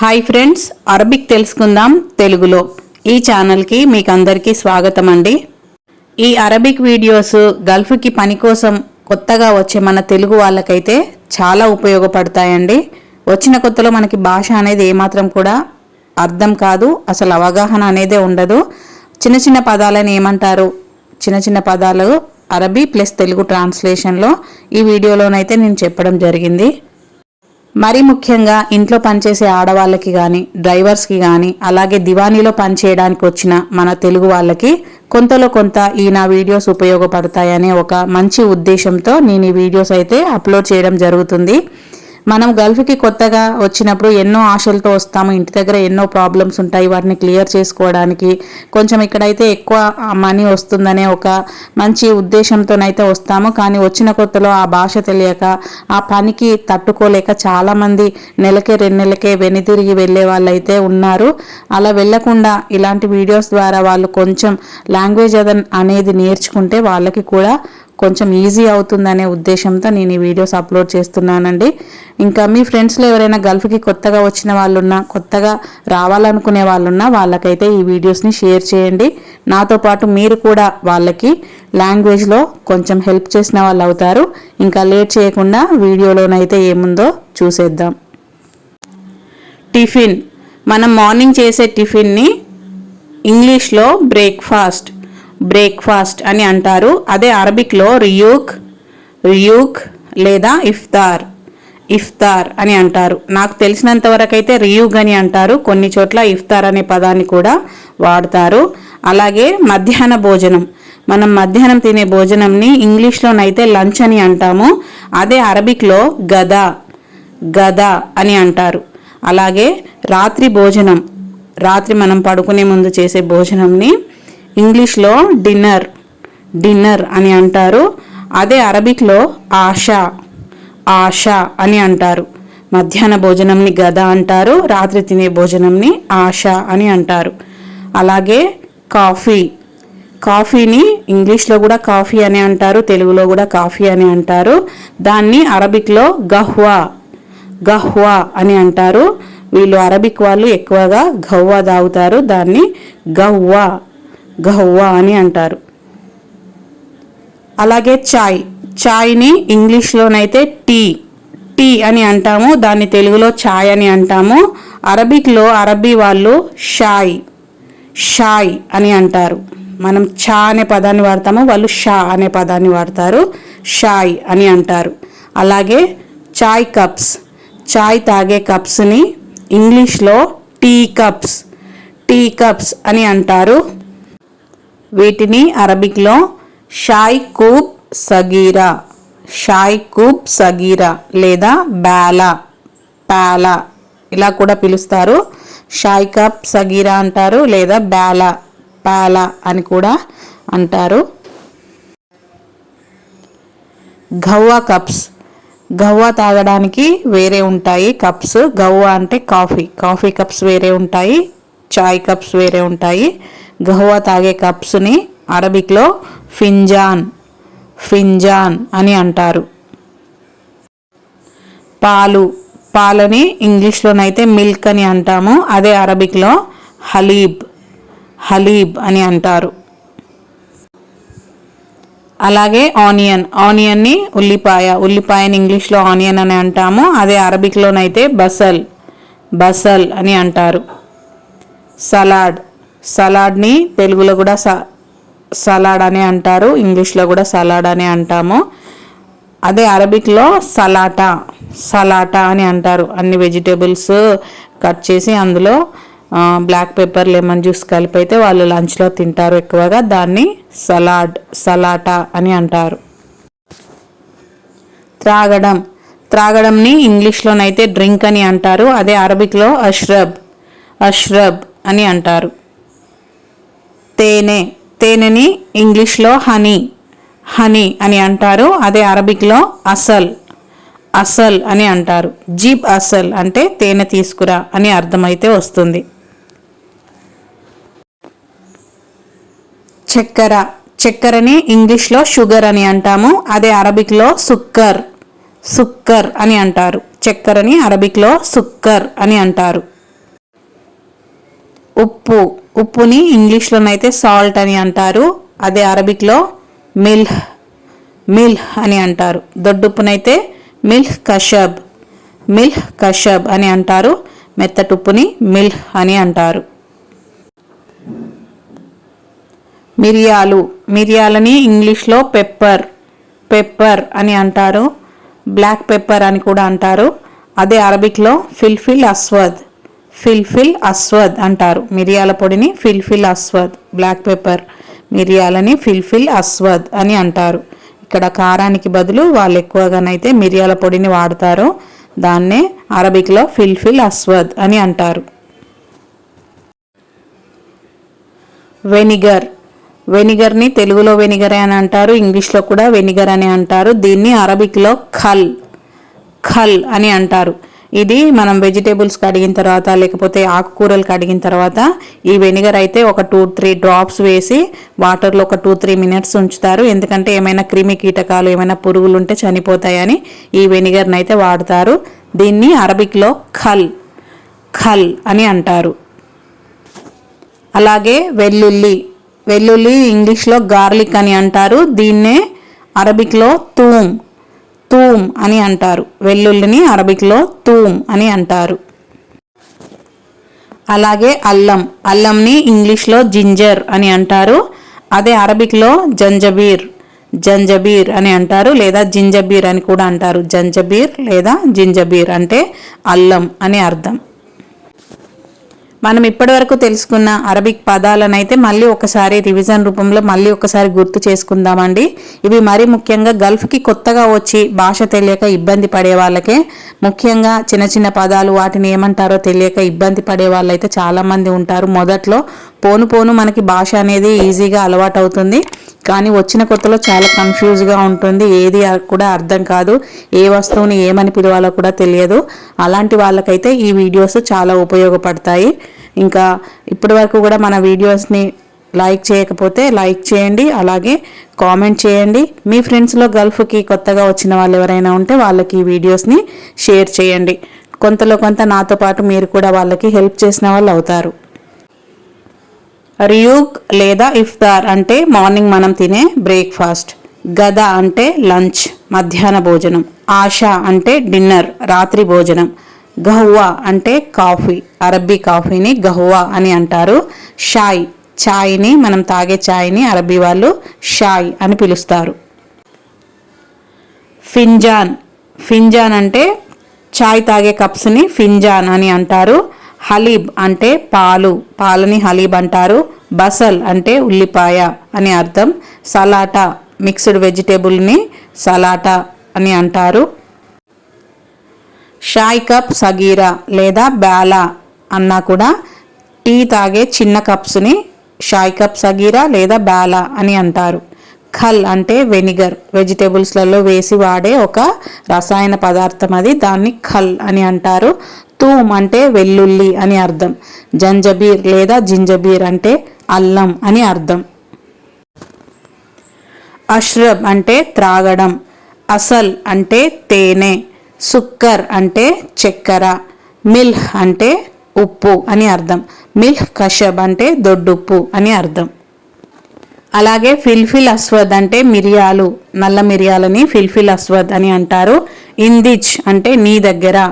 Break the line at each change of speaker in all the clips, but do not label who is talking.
Hi friends Arabic తెలుసుకుందాం తెలుగులో. ఈ ఛానల్కి మీకు అందరికీ స్వాగతం అండి ఈ అరబిక్ వీడియోస్ గల్ఫ్కి పని కోసం కొత్తగా వచ్చే మన తెలుగు వాళ్ళకైతే చాలా ఉపయోగపడతాయండి. వచ్చిన కొత్తలో మనకి భాష అనేది ఏమాత్రం కూడా అర్థం కాదు అసలు అవగాహన అనేదే ఉండదు. చిన్న చిన్న పదాలని ఏమంటారు? చిన్న చిన్న పదాలు అరబీ ప్లస్ తెలుగు ట్రాన్స్లేషన్లో ఈ వీడియోలోనైతే నేను చెప్పడం జరిగింది. మరీ ముఖ్యంగా ఇంట్లో పనిచేసే ఆడవాళ్ళకి కానీ డ్రైవర్స్కి కానీ అలాగే దివానీలో పనిచేయడానికి వచ్చిన మన తెలుగు వాళ్ళకి కొంతలో కొంత ఈ నా వీడియోస్ ఉపయోగపడతాయనే ఒక మంచి ఉద్దేశంతో నేను ఈ వీడియోస్ అయితే అప్లోడ్ చేయడం జరుగుతుంది. మనం గల్ఫ్కి కొత్తగా వచ్చినప్పుడు ఎన్నో ఆశలతో వస్తాము. ఇంటి దగ్గర ఎన్నో ప్రాబ్లమ్స్ ఉంటాయి. వాటిని క్లియర్ చేసుకోవడానికి కొంచెం ఇక్కడైతే ఎక్కువ మనీ వస్తుందనే ఒక మంచి ఉద్దేశంతోనైతే వస్తాము. కానీ వచ్చిన కొత్తలో ఆ భాష తెలియక ఆ పనికి తట్టుకోలేక చాలామంది నెలకే రెండు నెలకే వెనుతిరిగి వెళ్ళే వాళ్ళు అయితే ఉన్నారు. అలా వెళ్ళకుండా ఇలాంటి వీడియోస్ ద్వారా వాళ్ళు కొంచెం లాంగ్వేజ్ అనేది నేర్చుకుంటే వాళ్ళకి కూడా కొంచెం ఈజీ అవుతుందనే ఉద్దేశంతో నేను ఈ వీడియోస్ అప్లోడ్ చేస్తున్నానండి. ఇంకా మీ ఫ్రెండ్స్లో ఎవరైనా గల్ఫ్కి కొత్తగా వచ్చిన వాళ్ళున్నా కొత్తగా రావాలనుకునే వాళ్ళున్నా వాళ్ళకైతే ఈ వీడియోస్ని షేర్ చేయండి. నాతో పాటు మీరు కూడా వాళ్ళకి లాంగ్వేజ్లో కొంచెం హెల్ప్ చేసిన వాళ్ళు అవుతారు. ఇంకా లేట్ చేయకుండా వీడియోలోనైతే ఏముందో చూసేద్దాం. టిఫిన్. మనం మార్నింగ్ చేసే టిఫిన్ని ఇంగ్లీష్లో బ్రేక్ఫాస్ట్ బ్రేక్ఫాస్ట్ అని అంటారు. అదే అరబిక్లో రియూక్ రియూక్ లేదా ఇఫ్తార్ ఇఫ్తార్ అని అంటారు. నాకు తెలిసినంత వరకు అయితే రియూగ్ అని అంటారు. కొన్ని చోట్ల ఇఫ్తార్ అనే పదాన్ని కూడా వాడతారు. అలాగే మధ్యాహ్న భోజనం. మనం మధ్యాహ్నం తినే భోజనంని ఇంగ్లీష్లోనైతే లంచ్ అని అంటాము. అదే అరబిక్లో గదా గదా అని అంటారు. అలాగే రాత్రి భోజనం. రాత్రి మనం పడుకునే ముందు చేసే భోజనంని ఇంగ్లీష్లో డిన్నర్ డిన్నర్ అని అంటారు. అదే అరబిక్లో ఆషా ఆషా అని అంటారు. మధ్యాహ్న భోజనంని గద అంటారు రాత్రి తినే భోజనంని ఆషా అని అంటారు. అలాగే కాఫీ కాఫీని ఇంగ్లీష్లో కూడా కాఫీ అని అంటారు తెలుగులో కూడా కాఫీ అని అంటారు. దాన్ని అరబిక్లో గహ్వా గహ్వా అని అంటారు. వీళ్ళు అరబిక్ వాళ్ళు ఎక్కువగా గవ్వా తాగుతారు. దాన్ని గవ్వా గహ్వా అని అంటారు. అలాగే చాయ్ చాయ్ని ఇంగ్లీష్లోనైతే టీ టీ అని అంటాము దాన్ని తెలుగులో చాయ్ అని అంటాము అరబిక్లో అరబీ వాళ్ళు షాయ్ షాయ్ అని అంటారు. మనం చా అనే పదాన్ని వాడతాము వాళ్ళు షా అనే పదాన్ని వాడతారు షాయ్ అని అంటారు. అలాగే చాయ్ కప్స్ చాయ్ తాగే కప్స్ని ఇంగ్లీష్లో టీ కప్స్ టీ కప్స్ అని అంటారు. వీటిని అరబిక్లో షాయ్ కూబ్ సగీరా షాయ్ కూబ్ సగీరా లేదా బ్యాలా ప్యాలా ఇలా కూడా పిలుస్తారు. షాయ్ కప్ సగీరా అంటారు లేదా బ్యాలా ప్యాలా అని కూడా అంటారు. గవ్వా కప్స్. గవ్వా తాగడానికి వేరే ఉంటాయి కప్స్. గవ్వా అంటే కాఫీ. కాఫీ కప్స్ వేరే ఉంటాయి. చాయ్ కప్స్ వేరే ఉంటాయి. గహ్వా తాగే కప్స్ని అరబిక్లో ఫింజాన్ ఫింజాన్ అని అంటారు. పాలు పాలని ఇంగ్లీష్లోనైతే మిల్క్ అని అంటాము అదే అరబిక్లో హలీబ్ హలీబ్ అని అంటారు. అలాగే ఆనియన్ ఆనియన్ని ఉల్లిపాయ ఉల్లిపాయని ఇంగ్లీష్లో ఆనియన్ అని అంటాము అదే అరబిక్లోనైతే బసల్ బసల్ అని అంటారు. సలాడ్ సలాడ్ని తెలుగులో కూడా స సలాడ్ అని అంటారు ఇంగ్లీష్లో కూడా సలాడ్ అని అంటాము. అదే అరబిక్లో సలాటా సలాటా అని అంటారు. అన్ని వెజిటేబుల్స్ కట్ చేసి అందులో బ్లాక్ పెప్పర్ లెమన్ జ్యూస్ కలిపి అయితే వాళ్ళు లంచ్లో తింటారు ఎక్కువగా. దాన్ని సలాడ్ సలాటా అని అంటారు. త్రాగడం త్రాగడంని ఇంగ్లీష్లోనైతే డ్రింక్ అని అంటారు. అదే అరబిక్లో అష్రబ్ అష్రబ్ అని అంటారు. తేనె. తేనెని ఇంగ్లీష్లో హనీ. హనీ అని అంటారు. అదే అరబిక్లో అసల్. అసల్ అని అంటారు. జీబ్ అసల్ అంటే తేనె తీసుకురా అని అర్థమైతే వస్తుంది. చక్కెర. చక్కెరని ఇంగ్లీష్లో షుగర్ అని అంటాము. అదే అరబిక్లో సుక్కర్. సుక్కర్ అని అంటారు. చక్కెరని అరబిక్లో సుక్కర్ అని అంటారు. ఉప్పు ఉప్పుని ఇంగ్లీష్లోనైతే సాల్ట్ అని అంటారు అదే అరబిక్లో మిల్హ్ మిల్హ్ అని అంటారు. దొడ్డుప్పునైతే మిల్హ్ కషబ్ మిల్హ్ కషబ్ అని అంటారు మెత్తటుప్పుని మిల్హ్ అని అంటారు. మిరియాలు మిరియాలని ఇంగ్లీష్లో పెప్పర్ పెప్పర్ అని అంటారు బ్లాక్ పెప్పర్ అని కూడా అంటారు అదే అరబిక్లో ఫిల్ఫిల్ అస్వద్ ఫిల్ఫిల్ అస్వద్ అంటారు. మిరియాల పొడిని ఫిల్ఫిల్ అస్వద్ బ్లాక్ పెప్పర్. మిరియాలని ఫిల్ఫిల్ అస్వద్ అని అంటారు. ఇక్కడ కారానికి బదులు వాళ్ళు ఎక్కువగానైతే మిరియాల పొడిని వాడతారు దాన్నే అరబిక్లో ఫిల్ఫిల్ అస్వద్ అని అంటారు. వెనిగర్. వెనిగర్ని తెలుగులో వెనిగర్ అని అంటారు ఇంగ్లీష్లో కూడా వెనిగర్ అని అంటారు. దీన్ని అరబిక్లో ఖల్ ఖల్ అని అంటారు. ఇది మనం వెజిటేబుల్స్ కడిగిన తర్వాత లేకపోతే ఆకుకూరలు కడిగిన తర్వాత ఈ వెనిగర్ అయితే ఒక టూ త్రీ డ్రాప్స్ వేసి వాటర్లో ఒక టూ త్రీ మినిట్స్ ఉంచుతారు. ఎందుకంటే ఏమైనా క్రిమి కీటకాలు ఏమైనా పురుగులు ఉంటే చనిపోతాయని ఈ వెనిగర్ని అయితే వాడతారు. దీన్ని అరబిక్లో ఖల్ ఖల్ అని అంటారు. అలాగే వెల్లుల్లి వెల్లుల్లి ఇంగ్లీష్లో గార్లిక్ అని అంటారు. దీన్నే అరబిక్లో తూమ్ తూమ్ అని అంటారు. వెల్లుల్లిని అరబిక్లో తూమ్ అని అంటారు. అలాగే అల్లం. అల్లంని ఇంగ్లీష్లో జింజర్ అని అంటారు. అదే అరబిక్లో జంజబీర్. జంజబీర్ అని అంటారు లేదా జింజబీర్ అని కూడా అంటారు. జంజబీర్ లేదా జింజబీర్ అంటే అల్లం అని అర్థం. మనం ఇప్పటివరకు తెలుసుకున్న అరబిక్ పదాలను అయితే మళ్ళీ ఒకసారి రివిజన్ రూపంలో మళ్ళీ ఒకసారి గుర్తు చేసుకుందామండి. ఇవి మరీ ముఖ్యంగా గల్ఫ్కి కొత్తగా వచ్చి భాష తెలియక ఇబ్బంది పడే వాళ్ళకే. ముఖ్యంగా చిన్న చిన్న పదాలు వాటిని ఏమంటారో తెలియక ఇబ్బంది పడే వాళ్ళు అయితే చాలామంది ఉంటారు. మొదట్లో పోను పోను మనకి భాష అనేది ఈజీగా అలవాటు అవుతుంది కానీ వచ్చిన కొత్తలో చాలా కన్ఫ్యూజ్గా ఉంటుంది. ఏది కూడా అర్థం కాదు. ఏ వస్తువుని ఏమని పిలవాలో కూడా తెలియదు. అలాంటి వాళ్ళకైతే ఈ వీడియోస్ చాలా ఉపయోగపడతాయి. ఇంకా ఇప్పటి వరకు కూడా మన వీడియోస్ని లైక్ చేయకపోతే లైక్ చేయండి. అలాగే కామెంట్ చేయండి. మీ ఫ్రెండ్స్లో గల్ఫ్కి కొత్తగా వచ్చిన వాళ్ళు ఎవరైనా ఉంటే వాళ్ళకి ఈ వీడియోస్ని షేర్ చేయండి. కొంతలో కొంత నాతో పాటు మీరు కూడా వాళ్ళకి హెల్ప్ చేసిన వాళ్ళు అవుతారు. రియూక్ లేదా ఇఫ్తార్ అంటే మార్నింగ్ మనం తినే బ్రేక్ఫాస్ట్. గద అంటే లంచ్ మధ్యాహ్న భోజనం. ఆశ అంటే డిన్నర్ రాత్రి భోజనం. గహ్వా అంటే కాఫీ అరబ్బీ కాఫీని గహ్వా అని అంటారు. షాయ్ ఛాయ్ని మనం తాగే ఛాయ్ని అరబ్బీ వాళ్ళు షాయ్ అని పిలుస్తారు. ఫింజాన్ ఫింజాన్ అంటే చాయ్ తాగే కప్స్ని ఫింజాన్ అని అంటారు. హలీబ్ అంటే పాలు. పాలని హలీబ్ అంటారు. బసల్ అంటే ఉల్లిపాయ అని అర్థం. సలాటా మిక్స్డ్ వెజిటేబుల్ని సలాటా అని అంటారు. షాయ్ కప్ సగీరా లేదా బ్యాలా అన్నా కూడా టీ తాగే చిన్న కప్స్ని షాయ్ కప్ సగీరా లేదా బ్యాలా అని అంటారు. ఖల్ అంటే వెనిగర్. వెజిటేబుల్స్లలో వేసి వాడే ఒక రసాయన పదార్థం అది. దాన్ని ఖల్ అని అంటారు. తూమ్ అంటే వెల్లుల్లి అని అర్థం. జంజబీర్ లేదా జింజబీర్ అంటే అల్లం అని అర్థం. అష్రబ్ అంటే త్రాగడం. అసల్ అంటే తేనె. సుక్కర్ అంటే చక్కెర. మిల్హ్ అంటే ఉప్పు అని అర్థం. మిల్హ్ కషబ్ అంటే దొడ్డుప్పు అని అర్థం. అలాగే ఫిల్ఫిల్ అస్వద్ అంటే మిరియాలు. నల్ల మిరియాలని ఫిల్ఫిల్ అస్వద్ అని అంటారు. ఇందిచ్ అంటే నీ దగ్గర.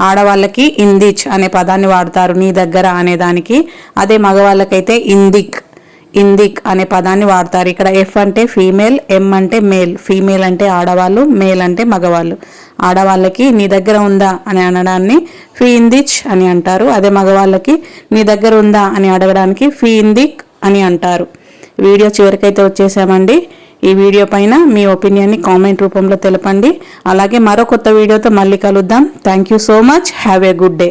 ఆడవాళ్ళకి ఇందిచ్ అనే పదాన్ని వాడతారు నీ దగ్గర అనేదానికి అదే మగవాళ్ళకైతే ఇందిక్ ఇందిక్ అనే పదాన్ని వాడతారు. ఇక్కడ ఎఫ్ అంటే ఫీమేల్ ఎం అంటే మేల్. ఫీమేల్ అంటే ఆడవాళ్ళు మేల్ అంటే మగవాళ్ళు. ఆడవాళ్ళకి నీ దగ్గర ఉందా అని అనడాన్ని ఫీ ఇందిచ్ అని అంటారు. అదే మగవాళ్ళకి నీ దగ్గర ఉందా అని అడగడానికి ఫీ ఇందిక్ అని అంటారు. వీడియో చివరికైతే వచ్చేసామండి. ఈ వీడియో పైన మీ ఒపీనియన్ని కామెంట్ రూపంలో తెలపండి. అలాగే మరో కొత్త వీడియోతో మళ్ళీ కలుద్దాం. Thank you so much have a good day